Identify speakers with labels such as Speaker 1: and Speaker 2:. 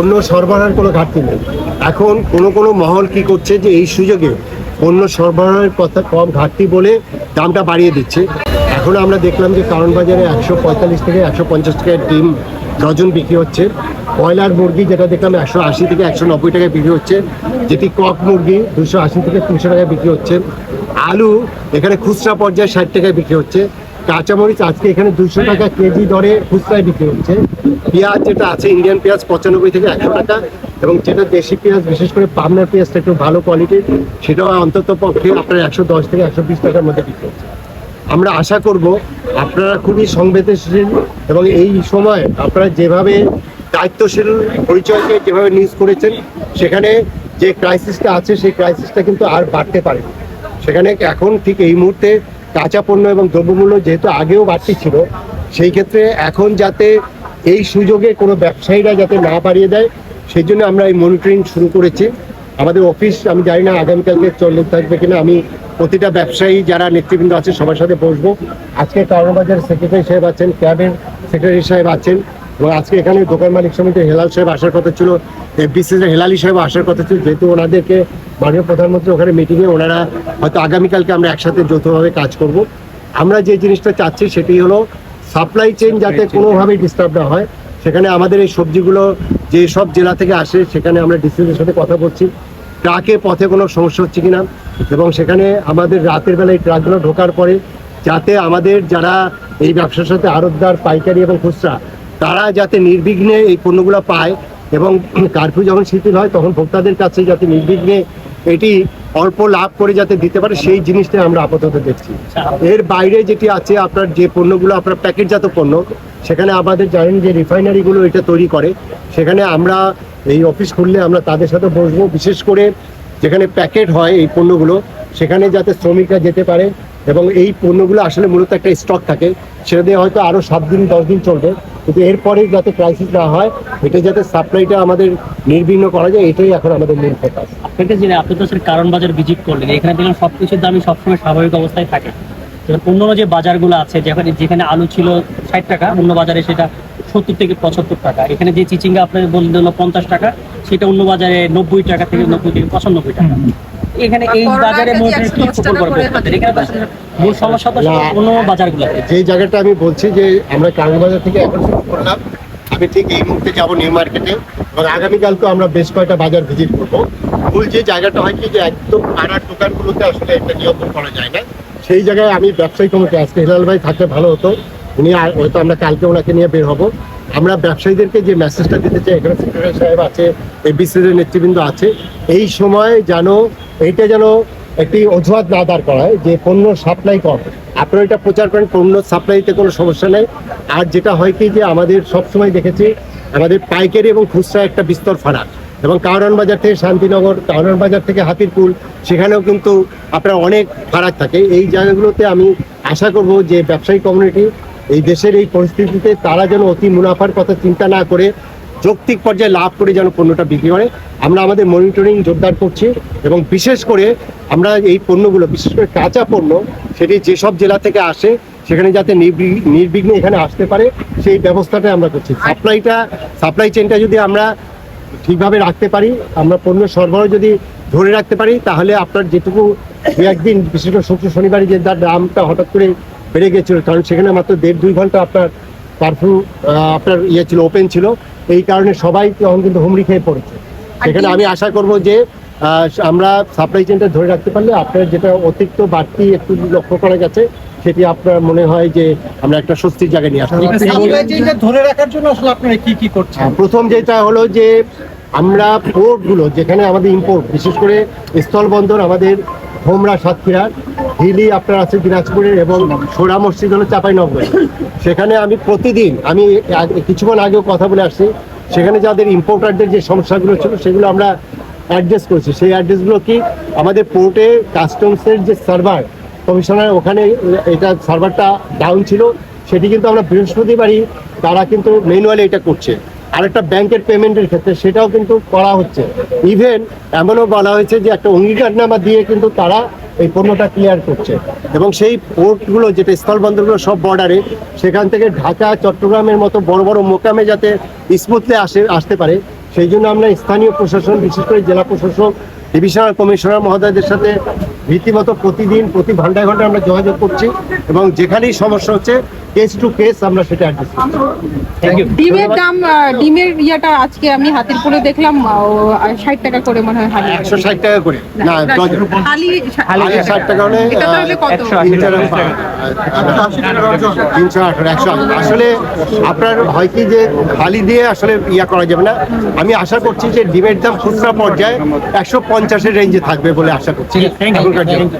Speaker 1: পণ্য সরবরাহের কোনো ঘাটতি নেই। এখন কোনো কোনো মহল কি করছে যে এই সুযোগে পণ্য সরবরাহের কথা কম ঘাটতি বলে দামটা বাড়িয়ে দিচ্ছে। এখন আমরা দেখলাম যে কারণ বাজারে একশো পঁয়তাল্লিশ থেকে একশো পঞ্চাশ টাকায় ডিম ডজন বিক্রি হচ্ছে। ব্রয়লার মুরগি যেটা দেখলাম একশো আশি থেকে একশো নব্বই টাকায় বিক্রি হচ্ছে। যেটি কক মুরগি দুশো আশি থেকে তিনশো টাকায় বিক্রি হচ্ছে। আলু এখানে খুচরা পর্যায়ে ষাট টাকায় বিক্রি হচ্ছে। কাঁচামরিচ আজকে এখানে দুশো টাকা কেজি দরে খুচরায় বিক্রি হচ্ছে। পেঁয়াজ যেটা আছে ইন্ডিয়ান পেঁয়াজ পঁচানব্বই থেকে একশো টাকা এবং যেটা দেশি পেঁয়াজ বিশেষ করে পাবনার পেঁয়াজটা একটু ভালো কোয়ালিটির সেটাও অন্তত পক্ষে আপনার একশো দশ থেকে একশো বিশ টাকার মধ্যে বিক্রি হচ্ছে। আমরা আশা করব আপনারা খুবই সংবেদনশীল এবং এই সময় আপনারা যেভাবে দায়িত্বশীল পরিচয়কে যেভাবে নিউজ করেছেন সেখানে যে ক্রাইসিসটা আছে সেই ক্রাইসিসটা কিন্তু আর বাড়তে পারে সেখানে এখন ঠিক এই মুহূর্তে কাঁচা পণ্য এবং দ্রব্যমূল্য যেহেতু আগেও বাড়তি ছিল, সেই ক্ষেত্রে এখন যাতে এই সুযোগে কোনো ব্যবসায়ীরা যাতে না বাড়িয়ে দেয়, সেই জন্য আমরা এই মনিটরিং শুরু করেছি। আমাদের অফিস আমি জানি না আগামীকালকে চলে থাকবে কিনা, আমি প্রতিটা ব্যবসায়ী যারা নেতৃবৃন্দ আছে সবার সাথে বসবো। আজকে কারণবাজার সেক্রেটারি সাহেব আছেন, ক্যাবের সেক্রেটারি সাহেব আছেন এবং আজকে এখানে দোকান মালিক সমিতির হেলাল সাহেব আসার কথা ছিল এফবিসির হেলালি সাহেব আসার কথা ছিল যেহেতু ওনাদেরকে মাননীয় প্রধানমন্ত্রী ওখানে মিটিংয়ে ওনারা হয়তো আগামীকালকে আমরা একসাথে যৌথভাবে কাজ করব। আমরা যে জিনিসটা চাচ্ছি সেটি হলো সাপ্লাই চেইন যাতে কোনোভাবেই ডিস্টার্ব না হয়। সেখানে আমাদের এই সবজিগুলো যে সব জেলা থেকে আসে সেখানে আমরা ডিস্ট্রিক্টের সাথে কথা বলছি। ট্রাকে পথে কোনো সমস্যা হচ্ছে কিনা? এবং সেখানে আমাদের রাতের বেলায় ট্রাকগুলো ঢোকার পরে যাতে আমাদের যারা এই ব্যবসার সাথে আড়তদার পাইকারি এবং খুচরা তারা যাতে নির্বিঘ্নে এই পণ্যগুলো পায় এবং কারফিউ যখন শিথিল হয়, তখন ভোক্তাদের কাছে যাতে নির্বিঘ্নে এটি অল্প লাভ করে যাতে দিতে পারে, সেই জিনিসটা আমরা আপাতত দেখছি। এর বাইরে যেটি আছে, আপনার যে পণ্যগুলো, আপনার প্যাকেটজাত পণ্য, সেখানে আমাদের জানেন যে রিফাইনারিগুলো এটা তৈরি করে। সেখানে আমরা এই অফিস খুললে আমরা তাদের সাথে বসবো। বিশেষ করে যেখানে প্যাকেট হয় এই পণ্যগুলো সেখানে যাতে শ্রমিকরা যেতে পারে এবং এই পণ্যগুলো আসলে মূলত একটা স্টক থাকে, সেটা দিয়ে হয়তো আরও সাত দিন, দশ দিন চলবে। কিন্তু এরপরে যাতে ক্রাইসিস না হয়, এটা যাতে সাপ্লাইটা আমাদের নির্বিঘ্ন করা যায়, এটাই এখন আমাদের মূল ফোকাস
Speaker 2: জেনে আপনি তো স্যার কারণ বাজার ভিজিট করলেন, এখানে দেখলাম সবকিছুর দামই সবসময় স্বাভাবিক অবস্থায় থাকে। অন্যান্য যে বাজারগুলো আছে, যেখানে যেখানে আলু ছিল ষাট টাকা, অন্য বাজারে সেটা সত্তর থেকে পঁচাত্তর টাকা। এখানে যে চিচিঙ্গা আপনার বললেন হলো পঞ্চাশ টাকা, সেটা অন্য বাজারে নব্বই টাকা থেকে নব্বই থেকে পঁচানব্বই টাকা। এখানে এই বাজারে মোটামুটি কি ফোকাস আপনাদের? এখানে মূল সমস্যা তো। অন্য বাজারগুলোতে
Speaker 1: জায়গাটা আমি বলছি যে আমরা থেকে এখন শুরু করলাম আমি ঠিক এই মুহূর্তে যাব নিউ মার্কেটে এবং আগামীকালকে আমরা বেশ কয়েকটা বাজার ভিজিট করব মূল যে জায়গাটা হয় কি যে একদম পাড়ার দোকানগুলোতে আসলে এটা নিয়ন্ত্রণ করা যায় না সেই জায়গায় আমি ব্যবসায়ী কমিটি আজকে হিলাল ভাই থাকলে ভালো হতো উনি আর হয়তো আমরা কালকে ওনাকে নিয়ে বের হব আমরা ব্যবসায়ীদেরকে যে মেসেজটা দিতে চাই, এখানে সেক্রেটারি সাহেব আছে এবিসির নেতৃবৃন্দ আছে, এই সময় যেন এইটা যেন একটি অজুহাত না দাঁড় করায় যে পণ্য সাপ্লাই কম। আপনারা এটা প্রচার করেন, পণ্য সাপ্লাইতে কোনো সমস্যা নেই। আর যেটা হয় কি যে আমাদের সবসময় দেখেছি, আমাদের পাইকারি এবং খুচরা একটা বিস্তর ফারাক। এবং কারণ বাজার থেকে শান্তিনগর কারণ বাজার থেকে হাতিরপুল, সেখানেও কিন্তু আপনার অনেক ফারাক থাকে। এই জায়গাগুলোতে আমি আশা করব যে ব্যবসায়ী কমিউনিটি এই দেশের এই পরিস্থিতিতে তারা যেন অতি মুনাফার কথা চিন্তা না করে যৌক্তিক পর্যায়ে লাভ করে যেন পণ্যটা বিক্রি করে, আমরা আমাদের মনিটরিং জোরদার করছি এবং বিশেষ করে আমরা এই পণ্যগুলো, বিশেষ করে কাঁচা পণ্য, সেটি যেসব জেলা থেকে আসে, সেখানে যাতে নির্বি- নির্বিঘ্নে এখানে আসতে পারে, সেই ব্যবস্থাটা আমরা করছি। সাপ্লাইটা, সাপ্লাই চেনটা যদি আমরা ঠিকভাবে রাখতে পারি, আমরা পণ্য সরবরাহ যদি ধরে রাখতে পারি, তাহলে আপনার যেটুকু দু একদিন বিশেষ করে শুক্র, শনিবারে যে দামটা হঠাৎ করে বেড়ে গেছিল কারণ সেখানে মাত্র দেড় দুই ঘণ্টা আপনার কারফিউ আপনার ইয়ে ছিল ওপেন ছিল। এই কারণে সবাই তখন কিন্তু হুমড়ি খেয়ে পড়েছে। সেখানে আমি আশা করব যে আমরা সাপ্লাই চেনটা ধরে রাখতে পারলে আপনার যেটা অতিরিক্ত বাড়তি একটু লক্ষ্য করা গেছে সেটি আপনার মনে হয় যে আমরা একটা স্বস্তির জায়গায় নিয়ে আসতে পারি।
Speaker 3: ধরে রাখার জন্য আসলে আপনারা কি কি করছেন?
Speaker 1: প্রথম যেটা হলো যে আমরা পোর্টগুলো যেখানে আমাদের ইম্পোর্ট বিশেষ করে স্থলবন্দর আমাদের হোমরা সাতক্ষীরা হিলি আপনার আছে দিনাজপুরের এবং সোরা মসজিদ হলো নগর সেখানে আমি প্রতিদিন, আমি কিছুক্ষণ আগেও কথা বলে আসছি, সেখানে যাদের ইম্পোর্টারদের যে সমস্যাগুলো ছিল সেগুলো আমরা অ্যাড্রেস করেছি। সেই অ্যাড্রেসগুলো কি? আমাদের পোর্টে কাস্টমসের যে সার্ভার কমিশনার ওখানে, এটা সার্ভারটা ডাউন ছিল। সেটি কিন্তু আমরা বৃহস্পতিবারই, তারা কিন্তু ম্যানুয়ালি এটা করছে। আরেকটা ব্যাংকের পেমেন্টের ক্ষেত্রে সেটাও কিন্তু করা হচ্ছে। ইভেন এমনও বলা হয়েছে যে একটা অঙ্গীকারনামা দিয়ে কিন্তু তারা এই পণ্যটা ক্লিয়ার করছে। এবং সেই পোর্টগুলো যেটা স্থলবন্দরগুলো সব বর্ডারে সেখান থেকে ঢাকা, চট্টগ্রামের মতো বড় বড় মোকামে যাতে স্মুথলি আসে, আসতে পারে, সেই জন্য আমরা স্থানীয় প্রশাসন, বিশেষ করে জেলা প্রশাসক ডিভিশনাল কমিশনার মহোদয়দের সাথে রীতিমতো প্রতিদিন প্রতি ঘন্টায় ঘন্টায় আমরা যোগাযোগ করছি এবং যেখানেই সমস্যা হচ্ছে কেস টু কেস আমরা সেটা অ্যাড্রেস করছি।
Speaker 2: থ্যাংক ইউ
Speaker 4: ডিমের দাম ডিমের ইয়েটা আজকে আমি হাতের পরে দেখলাম ষাট টাকা করে মনে হয় হালি
Speaker 1: একশো ষাট টাকা করে। না
Speaker 4: হালি
Speaker 1: ষাট টাকা। হলে
Speaker 4: এটা তাহলে কত?
Speaker 1: তিনশো আঠারো একশো আসলে আপনার হয় কি যে খালি দিয়ে আসলে ইয়া করা যাবে না। আমি আশা করছি যে ডিমের দাম খুচরা পর্যায়ে একশো পঞ্চাশের রেঞ্জে থাকবে বলে আশা করছি।
Speaker 2: থ্যাংক ইউ
Speaker 1: এখনকার জন্য।